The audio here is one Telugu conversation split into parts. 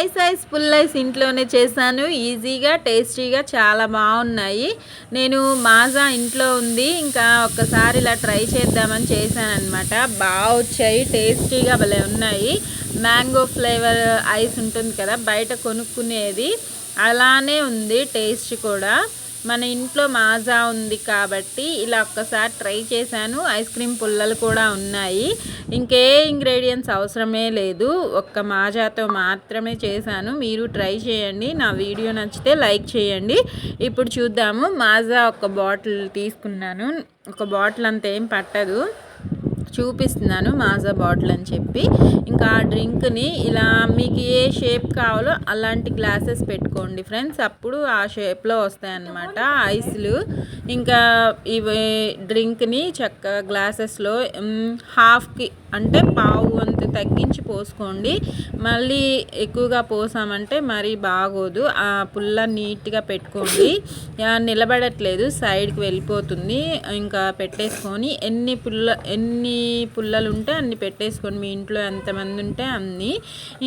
ఐస్ ఐస్ ఫుల్ ఐస్ ఇంట్లోనే చేశాను. ఈజీగా టేస్టీగా చాలా బాగున్నాయి. నేను మాజా ఇంట్లో ఉంది. ఇంకా ఒక్కసారి ఇలా ట్రై చేద్దామని చేశానమాట బాగా వచ్చాయి టేస్టీగా భలే ఉన్నాయి. మ్యాంగో ఫ్లేవర్ ఐస్ ఉంటుంది కదా బయట కొనుక్కునేది. అలానే ఉంది టేస్ట్ కూడా. మన ఇంట్లో మాజా ఉంది కాబట్టి ఇలా ఒక్కసారి ట్రై చేశాను. ఐస్ క్రీమ్ పుల్లలు కూడా ఉన్నాయి. ఇంకే ఇంగ్రీడియంట్స్ అవసరమే లేదు. ఒక్క మాజాతో మాత్రమే చేశాను. మీరు ట్రై చేయండి. నా వీడియో నచ్చితే లైక్ చేయండి. ఇప్పుడు చూద్దాము. మాజా ఒక బాటిల్ తీసుకున్నాను. ఒక బాటిల్ అంత ఏం పట్టదు. చూపిస్తున్నాను మాజా బాటిల్ అని చెప్పి. ఇంకా ఆ డ్రింక్ని ఇలా మీకు ఏ షేప్ కావాలో అలాంటి గ్లాసెస్ పెట్టుకోండి ఫ్రెండ్స్. అప్పుడు ఆ షేప్లో వస్తాయన్నమాట ఐస్లు. ఇంకా ఇవి డ్రింక్ని చక్క గ్లాసెస్లో హాఫ్కి అంటే పావు వంతు తగ్గించి పోసుకోండి. మళ్ళీ ఎక్కువగా పోసామంటే మరీ బాగోదు. ఆ పుల్ల నీట్గా పెట్టుకోండి. నిలబడట్లేదు సైడ్కి వెళ్ళిపోతుంది. ఇంకా పెట్టేసుకొని ఎన్ని పుల్ల ఎన్ని పుల్లలు ఉంటే అన్ని పెట్టేసుకొని మీ ఇంట్లో ఎంతమంది ఉంటే అన్ని.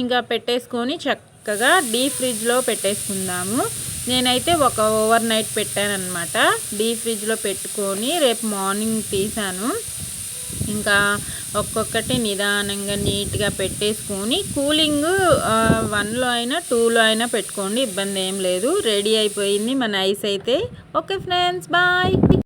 ఇంకా పెట్టేసుకొని చక్కగా డీప్ ఫ్రిడ్జ్లో పెట్టేసుకుందాము. నేనైతే ఒక ఓవర్ నైట్ పెట్టానమాట డీప్ ఫ్రిడ్జ్లో పెట్టుకొని రేపు మార్నింగ్ తీసాను. ఇంకా ఒక్కొక్కటి నిదానంగా నీట్గా పెట్టేసుకొని కూలింగ్ వన్లో అయినా టూలో అయినా పెట్టుకోండి ఇబ్బంది ఏం లేదు. రెడీ అయిపోయింది మన ఐస్ అయితే. Okay friends bye.